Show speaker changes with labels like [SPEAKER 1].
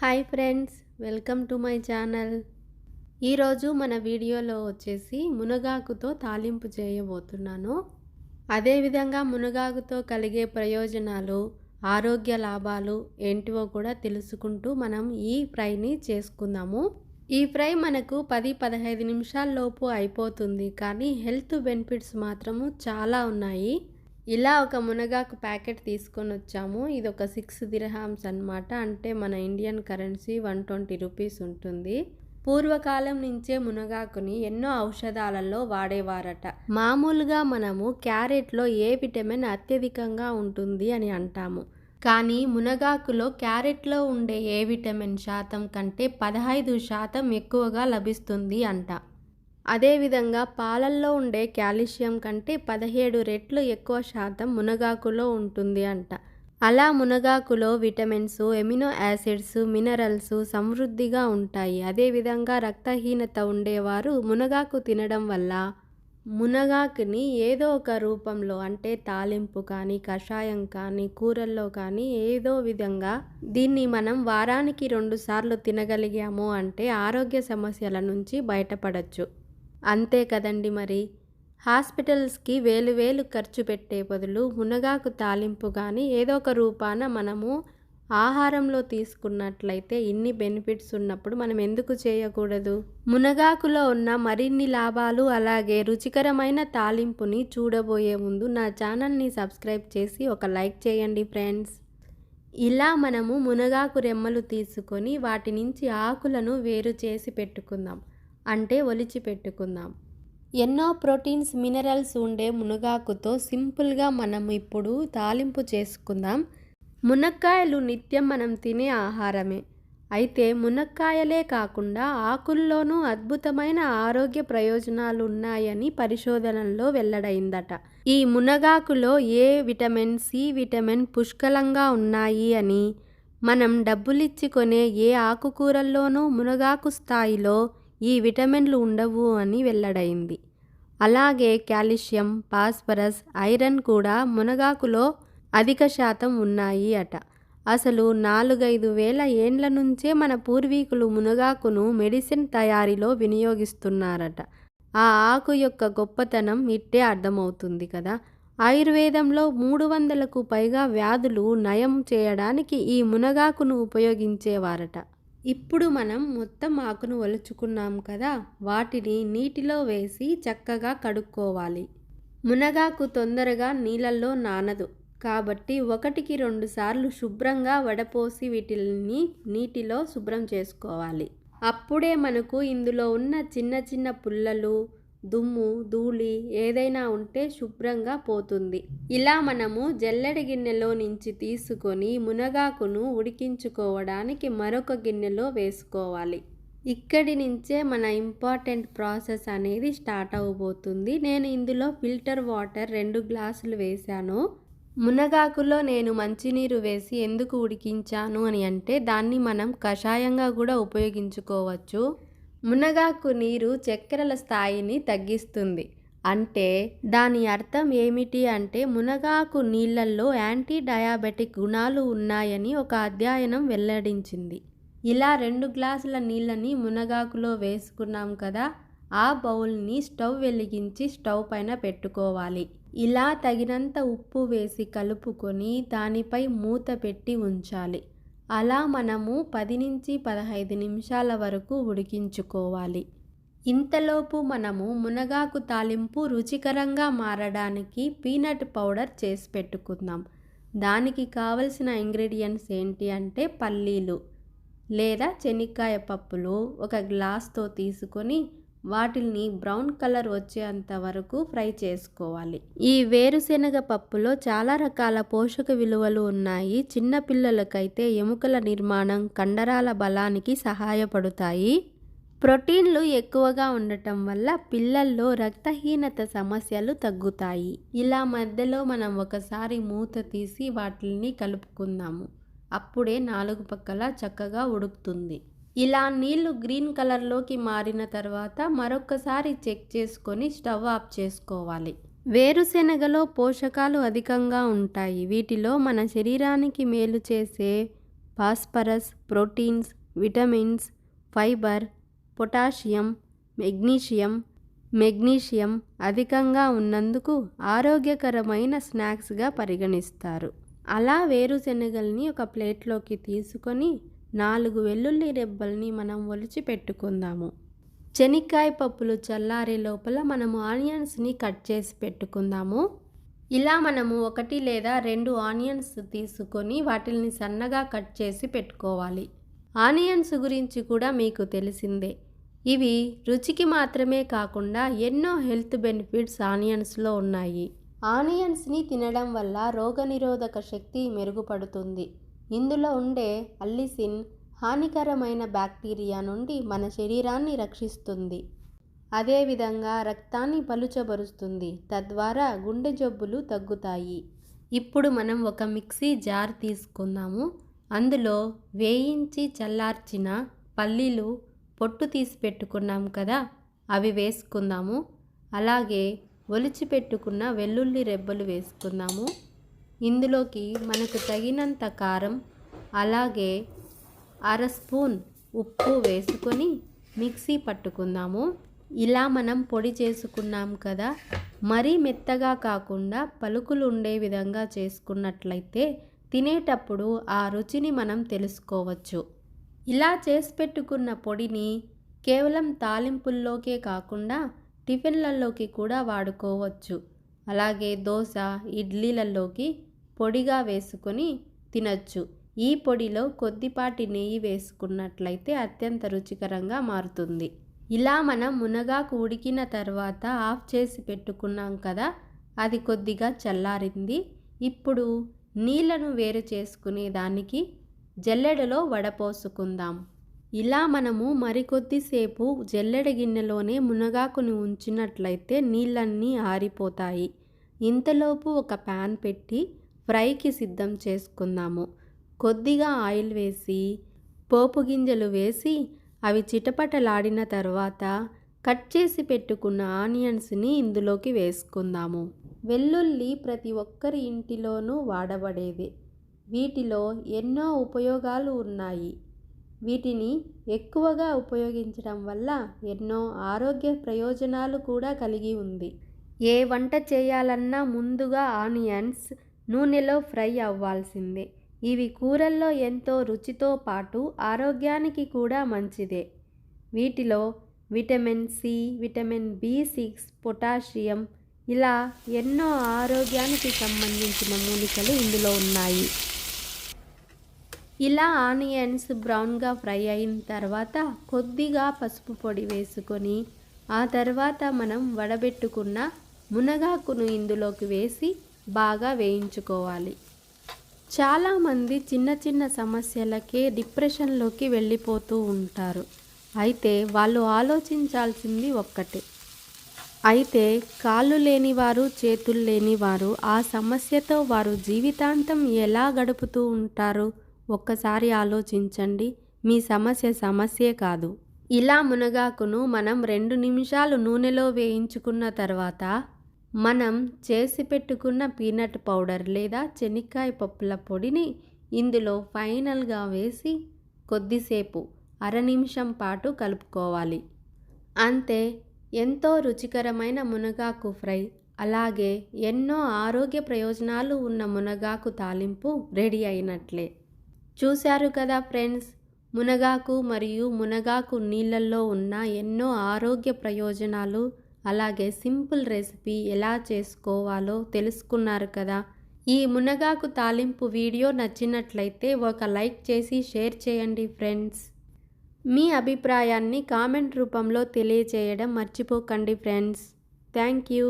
[SPEAKER 1] Hi friends welcome to my channel. ఈరోజు మన వీడియోలో వచ్చేసి మునగాకుతో తాలింపు చేయబోతున్నాను. అదేవిధంగా మునగాకుతో కలిగే ప్రయోజనాలు ఆరోగ్య లాభాలు ఏంటివో కూడా తెలుసుకుంటూ మనం ఈ ఫ్రైని చేసుకుందాము. ఈ ఫ్రై మనకు పది పదహైదు నిమిషాల్లోపు అయిపోతుంది కానీ హెల్త్ బెనిఫిట్స్ మాత్రము చాలా ఉన్నాయి. ఇలా ఒక మునగాకు ప్యాకెట్ తీసుకొని వచ్చాము. ఇది ఒక సిక్స్ దిర్హామ్స్ అన్నమాట. అంటే మన Indian currency one twenty rupees ఉంటుంది. పూర్వకాలం నుంచే మునగాకుని ఎన్నో ఔషధాలలో వాడేవారట. మామూలుగా మనము క్యారెట్లో ఏ విటమిన్ అత్యధికంగా ఉంటుంది అని అంటాము. కానీ మునగాకులో క్యారెట్లో ఉండే ఏ విటమిన్ శాతం కంటే పదహైదు శాతం ఎక్కువగా లభిస్తుంది అంట. అదేవిధంగా పాలల్లో ఉండే కాల్షియం కంటే పదిహేడు రెట్లు ఎక్కువ శాతం మునగాకులో ఉంటుంది అంట. అలా మునగాకులో విటమిన్స్ ఎమినో యాసిడ్స్ మినరల్స్ సమృద్ధిగా ఉంటాయి. అదేవిధంగా రక్తహీనత ఉండేవారు మునగాకు తినడం వల్ల మునగాకుని ఏదో ఒక రూపంలో అంటే తాలింపు కానీ కషాయం కానీ కూరల్లో కానీ ఏదో విధంగా దీన్ని మనం వారానికి రెండు సార్లు తినగలిగాము అంటే ఆరోగ్య సమస్యల నుంచి బయటపడచ్చు. అంతే కదండి మరి. హాస్పిటల్స్కి వేలు వేలు ఖర్చు పెట్టే బదులు మునగాకు తాలింపు కానీ ఏదో ఒక రూపాన మనము ఆహారంలో తీసుకున్నట్లయితే ఇన్ని బెనిఫిట్స్ ఉన్నప్పుడు మనం ఎందుకు చేయకూడదు? మునగాకులో ఉన్న మరిన్ని లాభాలు అలాగే రుచికరమైన తాలింపుని చూడబోయే ముందు నా ఛానల్ని సబ్స్క్రైబ్ చేసి ఒక లైక్ చేయండి ఫ్రెండ్స్. ఇలా మనము మునగాకు రెమ్మలు తీసుకొని వాటి నుంచి ఆకులను వేరు చేసి పెట్టుకుందాం. అంటే ఒలిచి పెట్టుకుందాం ఎన్నో ప్రోటీన్స్ మినరల్స్ ఉండే మునగాకుతో సింపుల్గా మనం ఇప్పుడు తాలింపు చేసుకుందాం. మునక్కాయలు నిత్యం మనం తినే ఆహారమే. అయితే మునక్కాయలే కాకుండా ఆకుల్లోనూ అద్భుతమైన ఆరోగ్య ప్రయోజనాలు ఉన్నాయని పరిశోధనల్లో వెల్లడైందట. ఈ మునగాకులో ఏ విటమిన్ సి విటమిన్ పుష్కలంగా ఉన్నాయి అని మనం డబ్బులిచ్చి కొనే ఏ ఆకుకూరల్లోనూ మునగాకు స్థాయిలో ఈ విటమిన్లు ఉండవు అని వెల్లడైంది. అలాగే కాల్షియం ఫాస్ఫరస్ ఐరన్ కూడా మునగాకులో అధిక శాతం ఉన్నాయి అట. అసలు నాలుగైదు వేల ఏండ్ల నుంచే మన పూర్వీకులు మునగాకును మెడిసిన్ తయారీలో వినియోగిస్తున్నారట. ఆ ఆకు యొక్క గొప్పతనం ఇట్టే అర్థమవుతుంది కదా. ఆయుర్వేదంలో మూడు వందలకు పైగా వ్యాధులు నయం చేయడానికి ఈ మునగాకును ఉపయోగించేవారట. ఇప్పుడు మనం మొత్తం ఆకును ఒలుచుకున్నాం కదా వాటిని నీటిలో వేసి చక్కగా కడుక్కోవాలి. మునగాకు తొందరగా నీళ్ళల్లో నానదు. కాబట్టి ఒకటికి రెండు సార్లు శుభ్రంగా వడపోసి వీటిని నీటిలో శుభ్రం చేసుకోవాలి. అప్పుడే మనకు ఇందులో ఉన్న చిన్న చిన్న పుల్లలు దుమ్ము ధూళి ఏదైనా ఉంటే శుభ్రంగా పోతుంది. ఇలా మనము జల్లెడ గిన్నెలో నుంచి తీసుకొని మునగాకును ఉడికించుకోవడానికి మరొక గిన్నెలో వేసుకోవాలి. ఇక్కడి నుంచే మన ఇంపార్టెంట్ ప్రాసెస్ అనేది స్టార్ట్ అవ్వబోతుంది నేను ఇందులో ఫిల్టర్ వాటర్ రెండు గ్లాసులు వేశాను. మునగాకులో నేను మంచినీరు వేసి ఎందుకు ఉడికించాను అని అంటే దాన్ని మనం కషాయంగా కూడా ఉపయోగించుకోవచ్చు. మునగాకు నీరు చక్కెరల స్థాయిని తగ్గిస్తుంది. అంటే దాని అర్థం ఏమిటి అంటే మునగాకు నీళ్ళల్లో యాంటీ డయాబెటిక్ గుణాలు ఉన్నాయని ఒక అధ్యయనం వెల్లడించింది. ఇలా రెండు గ్లాసుల నీళ్ళని మునగాకులో వేసుకున్నాం కదా ఆ బౌల్ని స్టవ్ వెలిగించి స్టవ్ పైన పెట్టుకోవాలి. ఇలా తగినంత ఉప్పు వేసి కలుపుకొని దానిపై మూత పెట్టి ఉంచాలి. అలా మనము పది నుంచి పదహైదు నిమిషాల వరకు ఉడికించుకోవాలి. ఇంతలోపు మనము మునగాకు తాలింపు రుచికరంగా మారడానికి పీనట్ పౌడర్ చేసి పెట్టుకుందాం. దానికి కావలసిన ఇంగ్రీడియంట్స్ ఏంటి అంటే పల్లీలు లేదా చెనిక్కాయ పప్పులు ఒక గ్లాస్తో తీసుకొని వాటిని బ్రౌన్ కలర్ వచ్చేంత వరకు ఫ్రై చేసుకోవాలి. ఈ వేరుశెనగ పప్పులో చాలా రకాల పోషక విలువలు ఉన్నాయి. చిన్న పిల్లలకైతే ఎముకల నిర్మాణం కండరాల బలానికి సహాయపడతాయి. ప్రోటీన్లు ఎక్కువగా ఉండటం వల్ల పిల్లల్లో రక్తహీనత సమస్యలు తగ్గుతాయి. ఇలా మధ్యలో మనం ఒకసారి మూత తీసి వాటిని కలుపుకుందాము. అప్పుడే నాలుగు పక్కల చక్కగా ఉడుకుతుంది. ఇలా నీళ్ళు గ్రీన్ కలర్లోకి మారిన తర్వాత మరొకసారి చెక్ చేసుకొని స్టవ్ ఆఫ్ చేసుకోవాలి. వేరుశెనగలో పోషకాలు అధికంగా ఉంటాయి. వీటిలో మన శరీరానికి మేలు చేసే phosphorus proteins vitamins fibre potassium magnesium magnesium అధికంగా ఉన్నందుకు ఆరోగ్యకరమైన స్నాక్స్గా పరిగణిస్తారు. అలా వేరుశెనగల్ని ఒక ప్లేట్లోకి తీసుకొని నాలుగు వెల్లుల్లి రెబ్బల్ని మనం ఒలిచి పెట్టుకుందాము. శనక్కాయ పప్పులు చల్లారే లోపల మనము ఆనియన్స్ని కట్ చేసి పెట్టుకుందాము. ఇలా మనము ఒకటి లేదా రెండు ఆనియన్స్ తీసుకొని వాటిని సన్నగా కట్ చేసి పెట్టుకోవాలి. ఆనియన్స్ గురించి కూడా మీకు తెలిసిందే. ఇవి రుచికి మాత్రమే కాకుండా ఎన్నో హెల్త్ బెనిఫిట్స్ ఆనియన్స్లో ఉన్నాయి. ఆనియన్స్ని తినడం వల్ల రోగనిరోధక శక్తి మెరుగుపడుతుంది. ఇందులో ఉండే అల్లిసిన్ హానికరమైన బ్యాక్టీరియా నుండి మన శరీరాన్ని రక్షిస్తుంది. అదేవిధంగా రక్తాన్ని పలుచబరుస్తుంది. తద్వారా గుండె జబ్బులు తగ్గుతాయి. ఇప్పుడు మనం ఒక మిక్సీ జార్ తీసుకుందాము. అందులో వేయించి చల్లార్చిన పల్లీలు పొట్టు తీసి పెట్టుకున్నాం కదా అవి వేసుకుందాము. అలాగే ఒలిచి పెట్టుకున్న వెల్లుల్లి రెబ్బలు వేసుకుందాము. ఇందులోకి మనకు తగినంత కారం అలాగే అర స్పూన్ ఉప్పు వేసుకొని మిక్సీ పట్టుకుందాము. ఇలా మనం పొడి చేసుకున్నాం కదా మరీ మెత్తగా కాకుండా పలుకులు ఉండే విధంగా చేసుకున్నట్లయితే తినేటప్పుడు ఆ రుచిని మనం తెలుసుకోవచ్చు. ఇలా చేసి పెట్టుకున్న పొడిని కేవలం తాలింపుల్లోకే కాకుండా టిఫిన్లలోకి కూడా వాడుకోవచ్చు. అలాగే దోశ ఇడ్లీలలోకి పొడిగా వేసుకొని తినచ్చు. ఈ పొడిలో కొద్దిపాటి నెయ్యి వేసుకున్నట్లయితే అత్యంత రుచికరంగా మారుతుంది. ఇలా మనం మునగాకు ఉడికిన తర్వాత ఆఫ్ చేసి పెట్టుకున్నాం కదా అది కొద్దిగా చల్లారింది. ఇప్పుడు నీళ్ళను వేరు చేసుకునే దానికి జల్లెడలో వడపోసుకుందాం ఇలా మనము మరికొద్దిసేపు జల్లెడ గిన్నెలోనే మునగాకుని ఉంచినట్లయితే నీళ్ళన్నీ ఆరిపోతాయి. ఇంతలోపు ఒక ప్యాన్ పెట్టి ఫ్రైకి సిద్ధం చేసుకుందాము. కొద్దిగా ఆయిల్ వేసి పోపు గింజలు వేసి అవి చిటపటలాడిన తర్వాత కట్ చేసి పెట్టుకున్న ఆనియన్స్ని ఇందులోకి వేసుకుందాము. వెల్లుల్లి ప్రతి ఒక్కరి ఇంటిలోనూ వాడబడేది. వీటిలో ఎన్నో ఉపయోగాలు ఉన్నాయి. వీటిని ఎక్కువగా ఉపయోగించడం వల్ల ఎన్నో ఆరోగ్య ప్రయోజనాలు కూడా కలిగి ఉంది. ఏ వంట చేయాలన్నా ముందుగా ఆనియన్స్ నూనెలో ఫ్రై అవ్వాల్సిందే. ఇవి కూరల్లో ఎంతో రుచితో పాటు ఆరోగ్యానికి కూడా మంచిదే. వీటిలో vitamin C vitamin B six potassium ఇలా ఎన్నో ఆరోగ్యానికి సంబంధించిన మూలికలు ఇందులో ఉన్నాయి. ఇలా ఆనియన్స్ బ్రౌన్గా ఫ్రై అయిన తర్వాత కొద్దిగా పసుపు పొడి వేసుకొని ఆ తర్వాత మనం వడబెట్టుకున్న మునగాకును ఇందులోకి వేసి బాగా వేయించుకోవాలి. చాలామంది చిన్న చిన్న సమస్యలకే డిప్రెషన్లోకి వెళ్ళిపోతూ ఉంటారు. అయితే వాళ్ళు ఆలోచించాల్సింది ఒక్కటే. అయితే కాళ్ళు లేనివారు చేతులు లేనివారు ఆ సమస్యతో వారు జీవితాంతం ఎలా గడుపుతూ ఉంటారు ఒక్కసారి ఆలోచించండి. మీ సమస్య సమస్యే కాదు. ఇలా మునగాకును మనం రెండు నిమిషాలు నూనెలో వేయించుకున్న తర్వాత మనం చేసి పెట్టుకున్న పీనట్ పౌడర్ లేదా చెనిక్కాయ పప్పుల పొడిని ఇందులో ఫైనల్గా వేసి కొద్దిసేపు అర నిమిషం పాటు కలుపుకోవాలి. అంతే ఎంతో రుచికరమైన మునగాకు ఫ్రై అలాగే ఎన్నో ఆరోగ్య ప్రయోజనాలు ఉన్న మునగాకు తాలింపు రెడీ అయినట్లే. చూశారు కదా ఫ్రెండ్స్ మునగాకు మరియు మునగాకు నీళ్ళల్లో ఉన్న ఎన్నో ఆరోగ్య ప్రయోజనాలు అలాగే సింపుల్ రెసిపీ ఎలా చేసుకోవాలో తెలుసుకున్నారు కదా. ఈ మునగాకు తాలింపు వీడియో నచ్చినట్లయితే ఒక లైక్ చేసి షేర్ చేయండి ఫ్రెండ్స్. మీ అభిప్రాయాన్ని కామెంట్ రూపంలో తెలియచేయడం మర్చిపోకండి ఫ్రెండ్స్. Thank you.